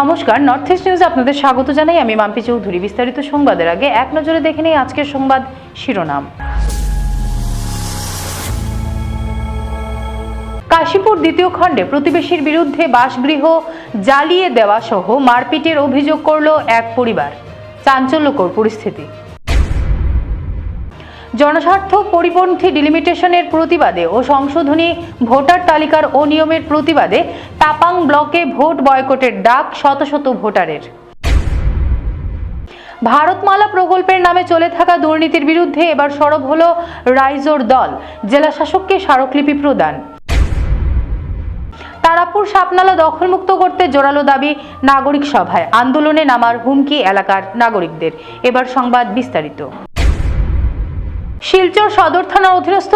নমস্কার north east নিউজে আপনাদের স্বাগত জানাই। আমি মাম্পি চৌধুরী। বিস্তারিত সংবাদের আগে এক নজরে দেখে নিই আজকের সংবাদ শিরোনাম। কাশীপুর দ্বিতীয় খণ্ডে প্রতিবেশীর বিরুদ্ধে বাসগৃহ জ্বালিয়ে দেওয়া সহ মারপিটের অভিযোগ করল এক পরিবার। চাঞ্চল্যকর পরিস্থিতি। জনস্বার্থ পরিপন্থী ডিলিমিটেশনের প্রতিবাদে ও সংশোধনী ভোটার তালিকার অনিয়মের প্রতিবাদে তাপাং ব্লকে ভোট বয়কটের ডাক শত শত ভোটারের। ভারতমালা প্রকল্পের নামে চলে থাকা দুর্নীতির বিরুদ্ধে এবার সরব হলো রাইজোর দল জেলা শাসককে স্মারকলিপি প্রদান। তারাপুর সাপনালা দখলমুক্ত করতে জোরালো দাবি নাগরিক সভায়। আন্দোলনে নামার হুমকি এলাকার নাগরিকদের। এবার সংবাদ বিস্তারিত। শিলচর সদর থানার অধীনস্থ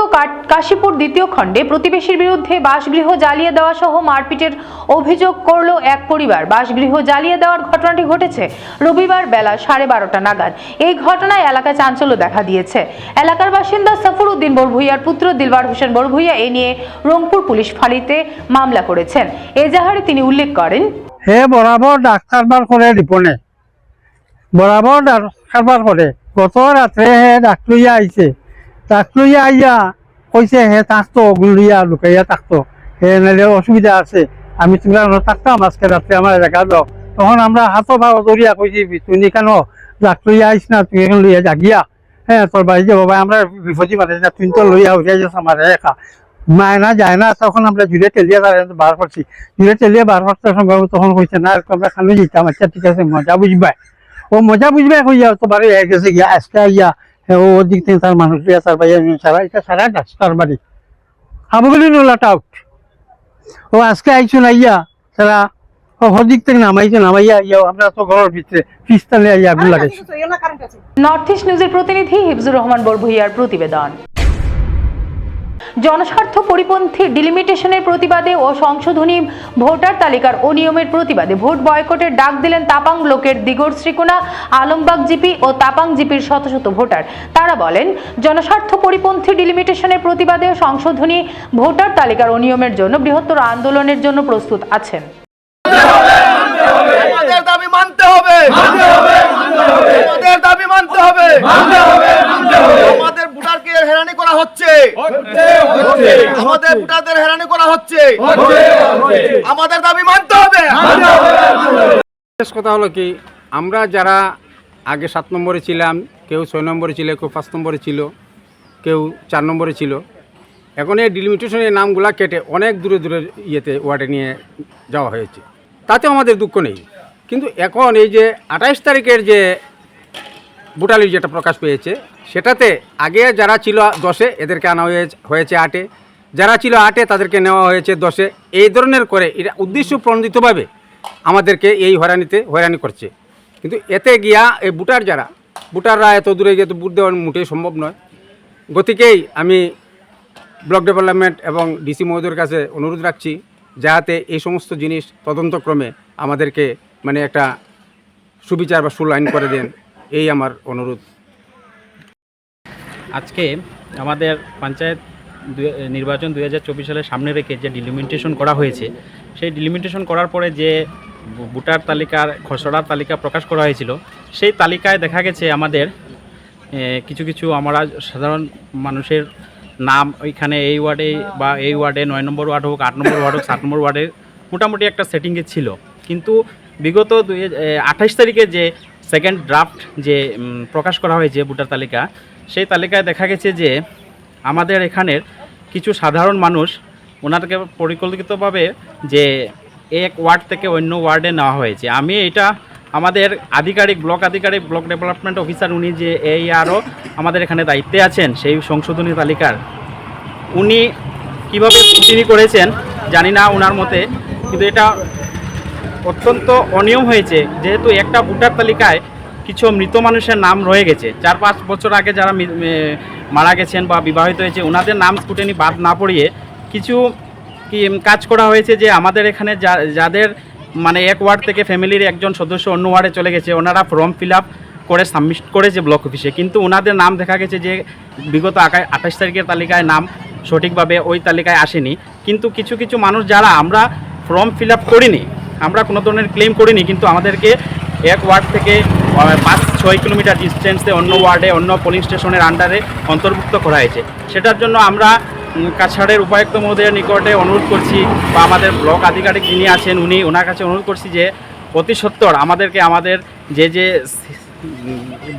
কাশীপুর দ্বিতীয় খণ্ডে প্রতিবেশীর বিরুদ্ধে বাসগৃহ জ্বালিয়ে দেওয়া সহ মারপিটের অভিযোগ করল এক পরিবার। বাসগৃহ জ্বালিয়ে দেওয়ার ঘটনাটি ঘটেছে রবিবার বেলা সাড়ে বারোটা নাগাদ। এই ঘটনায় এলাকায় চাঞ্চল্য দেখা দিয়েছে। এলাকার বাসিন্দা সফর উদ্দিন বড়ভুইয়ার পুত্র দিলবার হোসেন বড়ভুইয়া এ নিয়ে রংপুর পুলিশ ফাঁড়িতে মামলা করেছেন। এজাহারে তিনি উল্লেখ করেন, হে বরাবর ডাক্তার বার করে রিপনে বরাবর ডাক্তার বার করে। গত রাত্রে হে ডাক্তরিয়া আইছে। ডাক্তরিয়া আইয়া কইছে হে থাকতো গুলিয়া লুকাইয়া থাকতো হে নাহলে অসুবিধা আছে, আমি তোমরা ন থাকতাম আজকে রাত্রে আমার এলাকা দাও তখন আমরা হাতো ভাও দরিয়া কইছি তুই কেন ডাক্তরিয়া আইস না তুই এখন লইয়া জাগিয়া? হ্যাঁ তোর বাড়ি যে বাবা আমরা বিপদী মারে না, তুই তো লইয়া উঠিয়া যাস আমার একা। মায়না যায় না, তখন আমরা জুড়ে তেলিয়ে বার করছি জুড়ে তেলিয়ে বার করতে সম্ভব তখন কইছে না আমরা খানো যেতাম আচ্ছা ঠিক আছে, মজা বুঝবাই। ও মজা বুঝবাই কইয়া তো বাড়ি গেছে গিয়া আজকে ইয়া ও ওদিক থেকে তার মানুষ দিয়া তার ভাইয়া সারা এটা সারা বাড়ি। নোলাট আউট। ও আজকে আইছো না ইয়া সারা ও থেকে নামাইছে নামাইয়া ইয়া আমরা তো ঘরের ভিতরে পিস্তালে ইয়া আগুন লাগাইছে। নর্থ ইস্ট নিউজের প্রতিনিধি হিফজুর রহমান বরভুইয়ার প্রতিবেদন। জনস্বার্থ পরিপন্থী ডিলিমিটেশনের প্রতিবাদে ও সংশোধনী ভোটার তালিকার অনিয়মের প্রতিবাদে ভোট বয়কটের ডাক দিলেন তাপাং ব্লকের দিগর শ্রীকোনা, আলমবাগ জিপি ও তাপাং জিপির শত শত ভোটার। তারা বলেন, জনস্বার্থ পরিপন্থী ডিলিমিটেশনের প্রতিবাদে ও সংশোধনী ভোটার তালিকার অনিয়মের জন্য বৃহত্তর আন্দোলনের জন্য প্রস্তুত আছেন। দাবি মানতে হবে আমাদের দাবি মানতে হবে আমাদের ভোটারকে হেরানি করা হচ্ছে আমাদের ভোটারদের হেরানি করা হচ্ছে। আমাদের দাবি মানতে হবে। শেষ কথা হলো কি আমরা যারা আগে সাত নম্বরে ছিলাম কেউ ছয় নম্বরে ছিল কেউ পাঁচ নম্বরে ছিল কেউ চার নম্বরে ছিল এখন এই ডিলিমিটেশনের নামগুলা কেটে অনেক দূরে দূরে ইয়েতে ওয়ার্ডে নিয়ে যাওয়া হয়েছে। তাতেও আমাদের দুঃখ নেই। কিন্তু এখন এই যে আঠাইশ তারিখের যে লিস্ট যেটা প্রকাশ পেয়েছে, সেটাতে আগে যারা ছিল দশে, এদেরকে আনা হয়েছে আটে। যারা ছিল আটে, তাদেরকে নেওয়া হয়েছে দশে। এই ধরনের করে এটা উদ্দেশ্য প্রণোদিতভাবে আমাদেরকে এই হয়রানিতে হয়রানি করছে। কিন্তু এতে গিয়া এই বুটার যারা বুটাররা এত দূরে গিয়ে তো ভোট দেওয়া মোটেই সম্ভব নয়। গতিকেই আমি ব্লক ডেভেলপমেন্ট এবং ডিসি মহোদয়ের কাছে অনুরোধ রাখছি যাতে এই সমস্ত জিনিস তদন্তক্রমে আমাদেরকে মানে একটা সুবিচার বা সুলাইন করে দেন। এই আমার অনুরোধ। আজকে আমাদের পঞ্চায়েত নির্বাচন দু হাজার চব্বিশ সালের সামনে রেখে যে ডিলিমিটেশন করা হয়েছে, সেই ডিলিমিটেশন করার পরে যে ভোটার তালিকার, খসড়ার তালিকা প্রকাশ করা হয়েছিল, সেই তালিকায় দেখা গেছে আমাদের কিছু কিছু আমরা সাধারণ মানুষের নাম ওইখানে এই ওয়ার্ডে বা এই ওয়ার্ডে নয় নম্বর ওয়ার্ড হোক, আট নম্বর ওয়ার্ড হোক, সাত নম্বর ওয়ার্ডে মোটামুটি একটা সেটিংয়ে ছিল। কিন্তু বিগত দুই আঠাশ তারিখে যে সেকেন্ড ড্রাফট যে প্রকাশ করা হয়েছে ভোটার তালিকা সেই তালিকায় দেখা গেছে যে আমাদের এখানের কিছু সাধারণ মানুষ ওনাদেরকে পরিকল্পিতভাবে যে এক ওয়ার্ড থেকে অন্য ওয়ার্ডে নেওয়া হয়েছে। আমি এটা আমাদের আধিকারিক ব্লক আধিকারিক ব্লক ডেভেলপমেন্ট অফিসার উনি যে এই আরও আমাদের এখানে দায়িত্বে আছেন সেই সংশোধনী তালিকার উনি কীভাবে তিনি করেছেন জানি না ওনার মতে কিন্তু এটা অত্যন্ত অনিয়ম হয়েছে। যেহেতু একটা ভোটার তালিকায় কিছু মৃত মানুষের নাম রয়ে গেছে। চার পাঁচ বছর আগে যারা মারা গেছেন বা বিবাহিত হয়েছে, ওনাদের নাম স্কুটেনি বাদ না পড়িয়ে কিছু কি কাজ করা হয়েছে যে আমাদের এখানে যাদের মানে এক ওয়ার্ড থেকে ফ্যামিলির একজন সদস্য অন্য ওয়ার্ডে চলে গেছে, ওনারা ফর্ম ফিল আপ করে সাবমিট করেছে ব্লক অফিসে। কিন্তু ওনাদের নাম দেখা গেছে যে বিগত আঠাশ তারিখের তালিকায় নাম সঠিকভাবে ওই তালিকায় আসেনি। কিন্তু কিছু কিছু মানুষ যারা আমরা ফর্ম ফিল আপ করিনি আমরা কোনো ধরনের ক্লেম করিনি, কিন্তু আমাদেরকে এক ওয়ার্ড থেকে পাঁচ, ছয় কিলোমিটার ডিস্টেন্সে অন্য ওয়ার্ডে অন্য পোলিং স্টেশনের আন্ডারে অন্তর্ভুক্ত করা হয়েছে। সেটার জন্য আমরা কাছাড়ের উপায়ুক্ত মহোদয়ের নিকটে অনুরোধ করছি, বা আমাদের ব্লক আধিকারিক যিনি আছেন, উনি ওনার কাছে অনুরোধ করছি যে অতি সত্তর আমাদেরকে আমাদের যে যে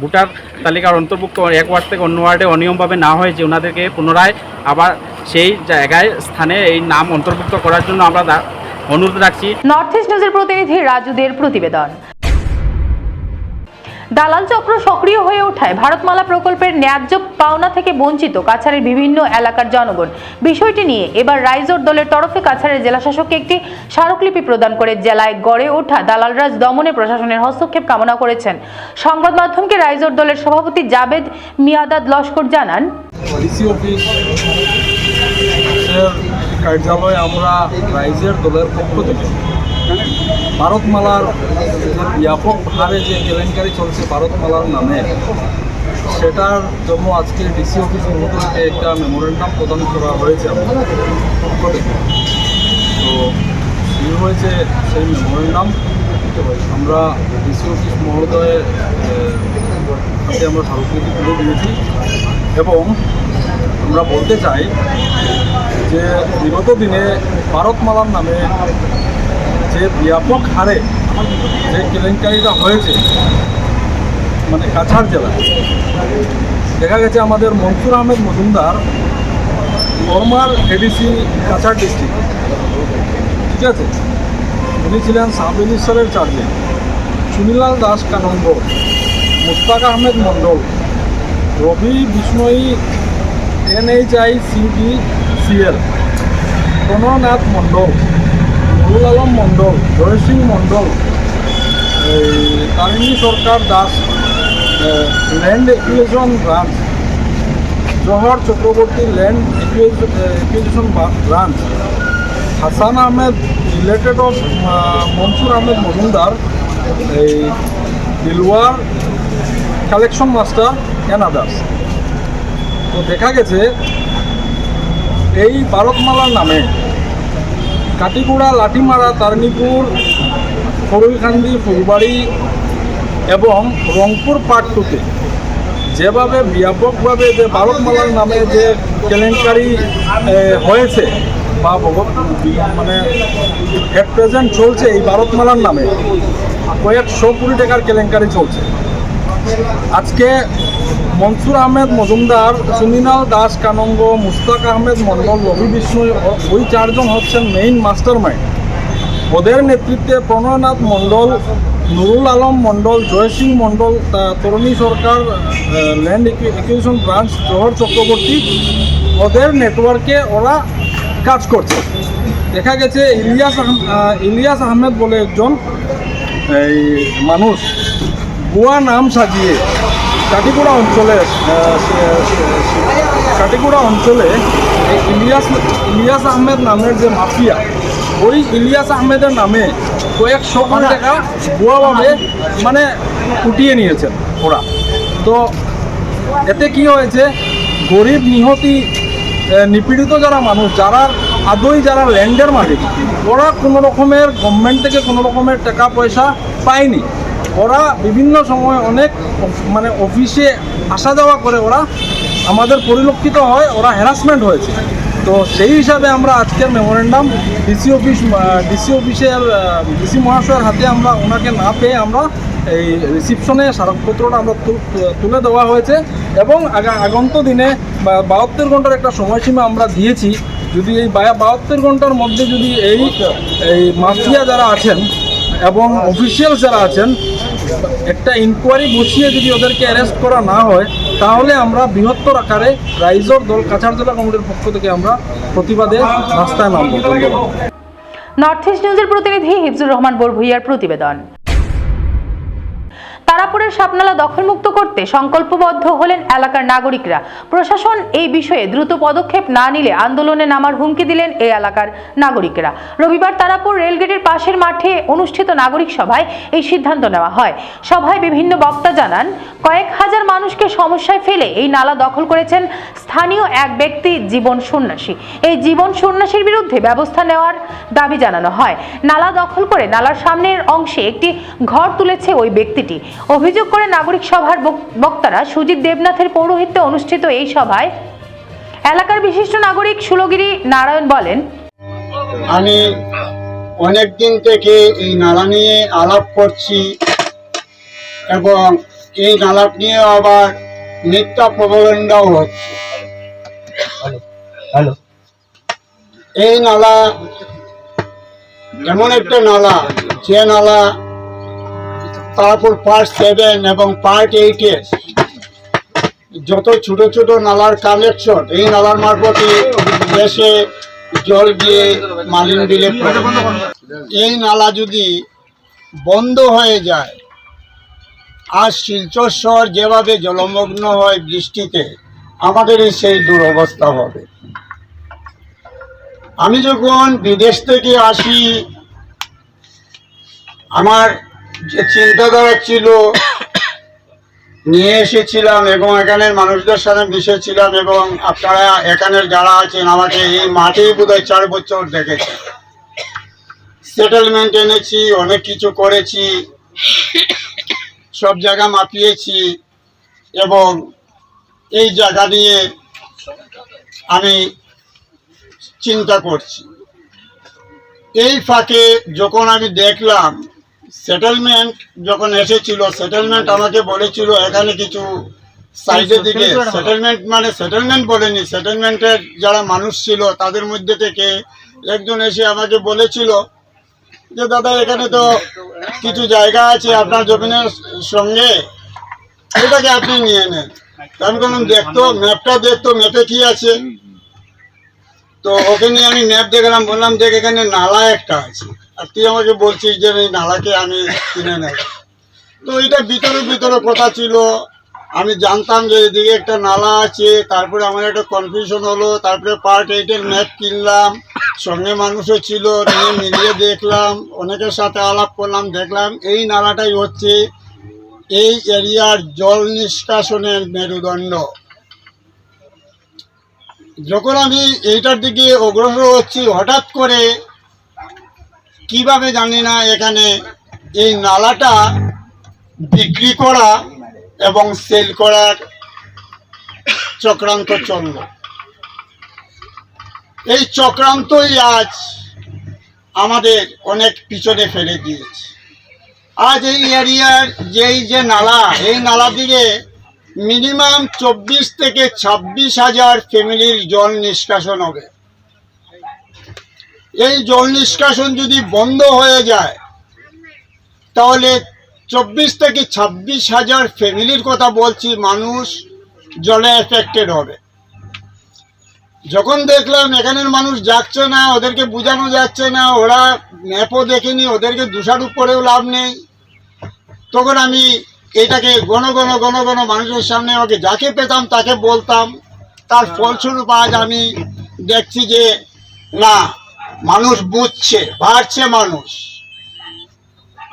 ভোটার তালিকার অন্তর্ভুক্ত এক ওয়ার্ড থেকে অন্য ওয়ার্ডে অনিয়মভাবে না হয়েছে ওনাদেরকে পুনরায় আবার সেই জায়গায়, স্থানে এই নাম অন্তর্ভুক্ত করার জন্য আমরা অনুরোধ রাখছি। নর্থ ইস্ট নিউজের প্রতিনিধি রাজুদের প্রতিবেদন। দালাল চক্র সক্রিয় হয়ে ওঠায় ভারতমালা প্রকল্পের ন্যায্য পাওনা থেকে বঞ্চিত কাছাড়ের বিভিন্ন এলাকার জনগণ। বিষয়টি নিয়ে এবার রাইজোর দলের তরফে কাছাড়ের জেলাশাসককে একটি স্মারকলিপি প্রদান করে জেলায় গড়ে ওঠা দালালরাজ দমনে প্রশাসনের হস্তক্ষেপ কামনা করেছেন। সংবাদ মাধ্যমকে রাইজোর দলের সভাপতি জাবেদ মিয়াদাদ লস্কর জানান কার্যালয়ে আমরা রাইজের দলের পক্ষ থেকে ভারতমালার ব্যাপক হারে যে কেলেঙ্কারি চলছে ভারতমালার নামে, সেটার জন্য আজকে ডিসি অফিস মহোদয়কে একটা মেমোরেন্ডাম প্রদান করা হয়েছে আমাদের পক্ষ থেকে। তো শুরু হয়েছে সেই মেমোরেন্ডাম আমরা ডিসি অফিস মহোদয়ের হাতে আমরা স্মারকলিপি তুলে দিয়েছি এবং আমরা বলতে চাই যে বিগত দিনে ভারতমালার নামে যে ব্যাপক হারে যে কেলেঙ্কারিটা হয়েছে মানে কাছাড় জেলা দেখা গেছে আমাদের Mansur Ahmed Majumdar former ADC Cachar district ঠিক আছে? উনি ছিলেন সাব রেজিস্ট্রারের চার্জে Sunilal Das কানন্দ, Mustaq Ahmed Mandal, Rabi Bishnoi NHI CD CL Prannath Mandal Nurul Alam Mandal Joy Singh Mandal, এই Tarini Sarkar Das land acquisition branch Jahar Chakraborty land acquisition branch Hasan Ahmed related of Mansur Ahmed Majumdar এই Dilwar collection master and others তো দেখা গেছে এই ভারতমালার নামে কাটিগুড়া লাঠিমারা, তারণীপুর খরুইখান্দি ফুলবাড়ি এবং Rangpur part যেভাবে ব্যাপকভাবে যে ভারতমালার নামে যে কেলেঙ্কারি হয়েছে বা মানে এট প্রেজেন্ট চলছে এই ভারতমালার নামে কয়েকশো কোটি টাকার কেলেঙ্কারি চলছে। আজকে মনসুর আহমেদ মজুমদার, সুমিনাল দাস কানঙ্গ, মুস্তাক আহমেদ মণ্ডল, রবি বিষ্ণু ওই চারজন হচ্ছেন মেইন মাস্টার মাইন্ড ওদের নেতৃত্বে প্রণয়নাথ মণ্ডল, নুরুল আলম মণ্ডল, Joy Singh Mondal Taruni Sarkar land acquisition branch Jahar Chakraborty. ওদের নেটওয়ার্কে ওরা কাজ করছে। দেখা গেছে ইলিয়াস ইলিয়াস আহমেদ বলে একজন, এই মানুষ গোয়া নাম সাজিয়ে কাটিগুড়া অঞ্চলে কাটিগুড়া অঞ্চলে ইলিয়াস ইলিয়াস আহমেদ নামের যে মাফিয়া ওই ইলিয়াস আহমেদের নামে কয়েকশো কোটি টাকা ভুয়াভাবে মানে উঠিয়ে নিয়েছেন ওরা। তো এতে কি হয়েছে? গরিব নিহতি নিপীড়িত যারা মানুষ যারা আদৌ যারা ল্যান্ডের মালিক ওরা কোনো রকমের গভর্নমেন্ট থেকে কোনো রকমের টাকা পয়সা পায়নি। ওরা বিভিন্ন সময় অনেক মানে অফিসে আসা যাওয়া করে, ওরা আমাদের পরিলক্ষিত হয়, ওরা হ্যারাসমেন্ট হয়েছে। তো সেই হিসাবে আমরা আজকের মেমোরেন্ডাম ডিসি অফিস ডিসি অফিসের ডিসি মহাশয়ের হাতে আমরা ওনাকে না পেয়ে আমরা এই রিসিপশনে স্মারকপত্রটা আমরা তুলে দেওয়া হয়েছে এবং আগা- আগন্ত দিনে বাহাত্তর ঘণ্টার একটা সময়সীমা আমরা দিয়েছি। যদি এই বাহাত্তর ঘণ্টার মধ্যে যদি এই এই মাফিয়া যারা আছেন এবং অফিসিয়াল যারা আছেন, একটা ইনকোয়ারি বসিয়ে যদি ওদেরকে অ্যারেস্ট করা না হয়, তাহলে আমরা বৃহত্তর আকারে রাইজর দল কাছাড় জেলা কমিটির পক্ষ থেকে আমরা প্রতিবাদে রাস্তায় নামব। নর্থ ইস্ট নিউজের প্রতিনিধি হিফজুর রহমান বরভুইয়ার প্রতিবেদন। তারাপুরের সাপনালা দখলমুক্ত করতে সংকল্পবদ্ধ হলেন এলাকার নাগরিকরা। প্রশাসন এই বিষয়ে দ্রুত পদক্ষেপ না নিলে আন্দোলনে নামার হুমকি দিলেন এই এলাকার নাগরিকরা। রবিবার তারাপুর রেলগেটের পাশের মাঠে অনুষ্ঠিত নাগরিক সভায় এই সিদ্ধান্ত নেওয়া হয়। সভায় বিভিন্ন বক্তা জানান, কয়েক হাজার মানুষকে সমস্যায় ফেলে এই নালা দখল করেছেন স্থানীয় এক ব্যক্তি জীবন সন্ন্যাসী। এই জীবন সন্ন্যাসীর বিরুদ্ধে ব্যবস্থা নেওয়ার দাবি জানানো হয়। নালা দখল করে নালার সামনের অংশে একটি ঘর তুলেছে ওই ব্যক্তিটি। অভিযোগ করে নাগরিক সভার বক- বক্তারা সুজিত দেবনাথের পৌরোহিত্যে অনুষ্ঠিত এই সভায় এলাকার বিশিষ্ট নাগরিক সুলগিরি নারায়ণ বলেন আমি অনেক দিন থেকে এই নালা নিয়ে আলাপ করছি এবং এই নালা নিয়ে আবার মিথ্যা প্রবন্ধও হচ্ছে। এই নালা এমন একটা নালা যে নালা তারপর পার্ট সেভেন এবং পার্ট এইটের যত ছোট ছোট নালার কানেকশন এই নালার মারফতে দেশে জল দিয়ে মালিন বিলে এই নালা যদি বন্ধ হয়ে যায় আর শিলচর শহর যেভাবে জলমগ্ন হয় বৃষ্টিতে আমাদেরই সেই দুরবস্থা হবে। আমি যখন বিদেশ থেকে আসি, আমার যে চিন্তাধারা ছিল, নিয়ে এসেছিলাম এবং এখানের মানুষদের সাথে মিশেছিলাম এবং আপনারা এখানের যারা আছেন, আমাকে এই মাঠেই বোধহয় চার বছর দেখেছে সেটেলমেন্ট এনেছি, অনেক কিছু করেছি, সব জায়গা মাপিয়েছি এবং এই জায়গা নিয়ে আমি চিন্তা করছি। এই ফাঁকে যখন আমি দেখলাম সেটেলমেন্ট যখন এসেছিল সেটেলমেন্ট আমাকে বলেছিল এখানে কিছু সাইডের দিকে। সেটেলমেন্ট মানে সেটেলমেন্ট বলেনি সেটেলমেন্টের যারা মানুষ ছিল তাদের মধ্যে থেকে একজন এসে আমাকে বলেছিল যে দাদা এখানে তো কিছু জায়গা আছে আপনার জমিনের সঙ্গে এটাকে আপনি নিয়ে নেন। আমি বললাম দেখতো ম্যাপটা দেখতো ম্যাপে কি আছে? তো ওকে নিয়ে আমি ম্যাপ দেখলাম বললাম দেখ এখানে নালা একটা আছে। আর তুই আমাকে বলছিস যে এই নালাকে আমি কিনে নেব। তো এটা ভিতরে ভিতরে কথা ছিল। আমি জানতাম যে এদিকে একটা নালা আছে, তারপরে আমার একটা কনফিউশন হলো, তারপরে পার্ট এইটের ম্যাপ কিনলাম, সঙ্গে মানুষও ছিল, নিয়ে মিলিয়ে দেখলাম, অনেকের সাথে আলাপ করলাম, দেখলাম এই নালাটাই হচ্ছে এই এরিয়ার জল নিষ্কাশনের মেরুদণ্ড। যখন আমি এইটার দিকে অগ্রসর হচ্ছি, হঠাৎ করে কীভাবে জানি না, এখানে এই নালাটা বিক্রি করা এবং সেল করার চক্রান্ত চলল। এই চক্রান্তই আজ আমাদের অনেক পিছনে ফেলে দিয়েছে। আজ এই এরিয়ার যেই যে নালা, এই নালা দিকে মিনিমাম চব্বিশ থেকে ছাব্বিশ হাজার ফ্যামিলির জল নিষ্কাশন হবে। এই জল নিষ্কাশন যদি বন্ধ হয়ে যায় তাহলে চব্বিশ থেকে ছাব্বিশ হাজার ফ্যামিলির কথা বলছি মানুষ জলে এফেক্টেড হবে। যখন দেখলাম এখানের মানুষ যাচ্ছে না ওদেরকে বোঝানো যাচ্ছে না ওরা ম্যাপও দেখেনি ওদেরকে দোষারোপ করেও লাভ নেই তখন আমি এটাকে ঘন ঘন ঘন ঘন মানুষের সামনে আমাকে যাকে পেতাম তাকে বলতাম। তার ফলস্বরূপ আজ আমি দেখছি যে না মানুষ বুঝছে, বাড়ছে মানুষ।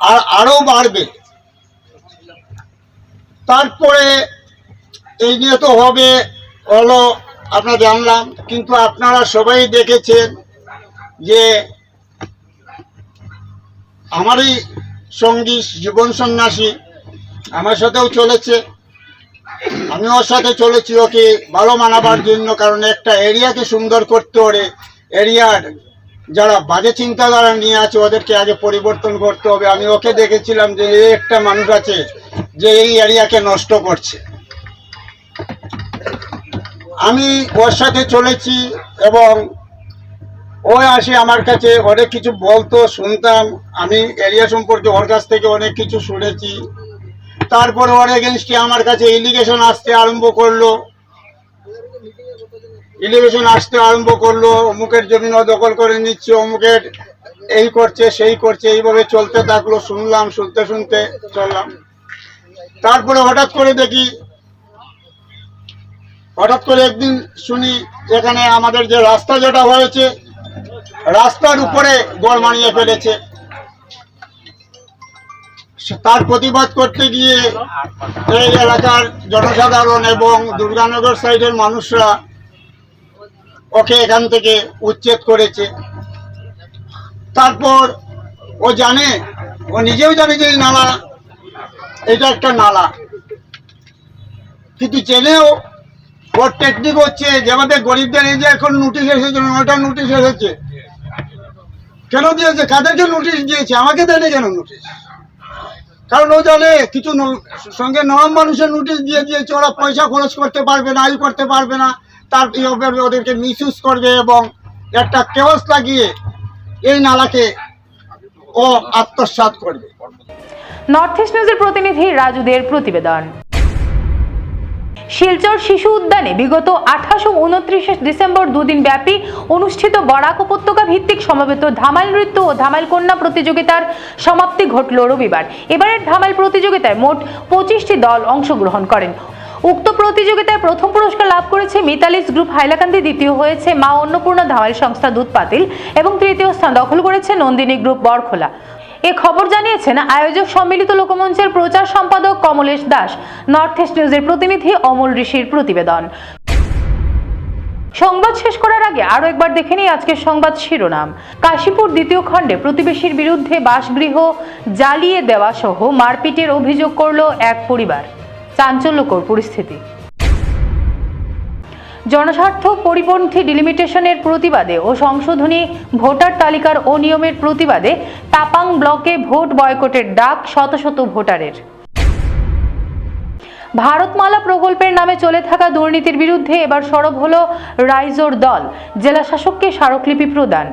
আর আরও বাড়বে। তারপরে এই নিয়ে তো হবে হলো আপনারা জানলাম, কিন্তু আপনারা সবাই দেখেছেন যে আমারই সঙ্গী জীবন সন্ন্যাসী আমার সাথেও চলেছে। আমি ওর সাথে চলেছি, ওকে ভালো মানাবার জন্য, কারণ একটা এরিয়াকে সুন্দর করতে হলে, এরিয়ার যারা বাজে চিন্তাধারা নিয়ে আছে, ওদেরকে আগে পরিবর্তন করতে হবে। আমি ওকে দেখেছিলাম যে একটা মানুষ আছে যে এই এরিয়াকে নষ্ট করছে। আমি ওর সাথে চলেছি এবং ও আসে আমার কাছে, অনেক কিছু বলতো, শুনতাম। আমি এরিয়া সম্পর্কে ওর কাছ থেকে অনেক কিছু শুনেছি। তারপর ওর এগেনস্টে আমার কাছে ইলিগেশন আসতে আরম্ভ করল। ইলিগেশন আসতে আরম্ভ করল, অমুকের জমি দখল করে নিচ্ছে, অমুকের এই করছে, সেই করছে, এইভাবে চলতে থাকল, শুনলাম, শুনতে শুনতে চললাম। তারপরে হঠাৎ করে দেখি, হঠাৎ করে একদিন শুনি এখানে আমাদের যে রাস্তা যেটা হয়েছে, রাস্তার উপরে গড় মানিয়ে ফেলেছে। তার প্রতিবাদ করতে গিয়ে এই এলাকার জনসাধারণ এবং দুর্গানগর সাইডের মানুষরা ওকে এখান থেকে উচ্ছেদ করেছে। তারপর ও জানে, ও নিজেও জানে যে নালা, এটা একটা নালা। কিন্তু জেনেও ওর টেকনিক হচ্ছে যে আমাদের গরিবদের এই যে এখন নোটিশ এসেছে নটা নোটিশ এসেছে। কেন দিয়েছে? কাদেরকে নোটিশ দিয়েছে? আমাকে দেয়নি কেন নোটিশ কারণ ও জানে কিছু সঙ্গে নরম মানুষের নোটিশ দিয়ে দিয়েছে, ওরা পয়সা খরচ করতে পারবে না এই করতে পারবে না। তার এভাবে ওদেরকে মিসইউজ করবে এবং একটা কেওয়াস লাগিয়ে এই নালাকে ও আত্মসাৎ করবে। নর্থ ইস্ট নিউজের প্রতিনিধি রাজুদের প্রতিবেদন। শিলচর শিশু উদ্যানে বিগত আঠাশ উনত্রিশে ডিসেম্বর দুদিন ব্যাপী অনুষ্ঠিত বরাক উপত্যকা ভিত্তিক সমবেত ধামাইল নৃত্য ও ধামাইল কন্যা প্রতিযোগিতার সমাপ্তি ঘটল রবিবার। এবারের ধামাইল প্রতিযোগিতায় মোট পঁচিশটি দল অংশগ্রহণ করেন। উক্ত প্রতিযোগিতায় প্রথম পুরস্কার লাভ করেছে মিতালিস গ্রুপ হাইলাকান্দি, দ্বিতীয় হয়েছে মা অন্নপূর্ণা ধামাইল সংস্থা দুধ পাতিল এবং তৃতীয় স্থান দখল করেছে নন্দিনী গ্রুপ বরখোলা। এ খবর জানিয়েছেন আয়োজক সম্মিলিত লোকমঞ্চের প্রচার সম্পাদক কমলেশ দাস, নর্থ ইস্ট নিউজের প্রতিনিধি অমল ঋষির প্রতিবেদন। সংবাদ শেষ করার আগে আরও একবার দেখে নিই আজকের সংবাদ শিরোনাম। কাশীপুর দ্বিতীয় খণ্ডে প্রতিবেশীর বিরুদ্ধে বাসগৃহ জ্বালিয়ে দেওয়া সহ মারপিটের অভিযোগ করল এক পরিবার। চাঞ্চল্যকর পরিস্থিতি। জনস্বার্থ পরিপন্থী ডিলিমিটেশনের প্রতিবাদে ও সংশোধনী ভোটার তালিকার অনিয়মের প্রতিবাদে তাপাং ব্লকে ভোট বয়কটের ডাক শত শত ভোটারের। ভারতমালা প্রকল্পের নামে চলে থাকা দুর্নীতির বিরুদ্ধে এবার সরব হলো রাইজোর দল। জেলা শাসককে স্মারকলিপি প্রদান।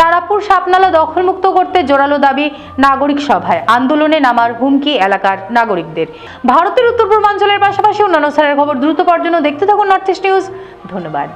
তারাপুর সাপনালা দখলমুক্ত করতে জোরালো দাবি নাগরিক সভায়। আন্দোলনে নামার হুমকি এলাকার নাগরিকদের। ভারতের উত্তর পূর্বাঞ্চলের পাশাপাশি অন্যান্য স্থানের খবর দ্রুত পর্যন্ত দেখতে থাকুন নর্থ ইস্ট নিউজ ধন্যবাদ।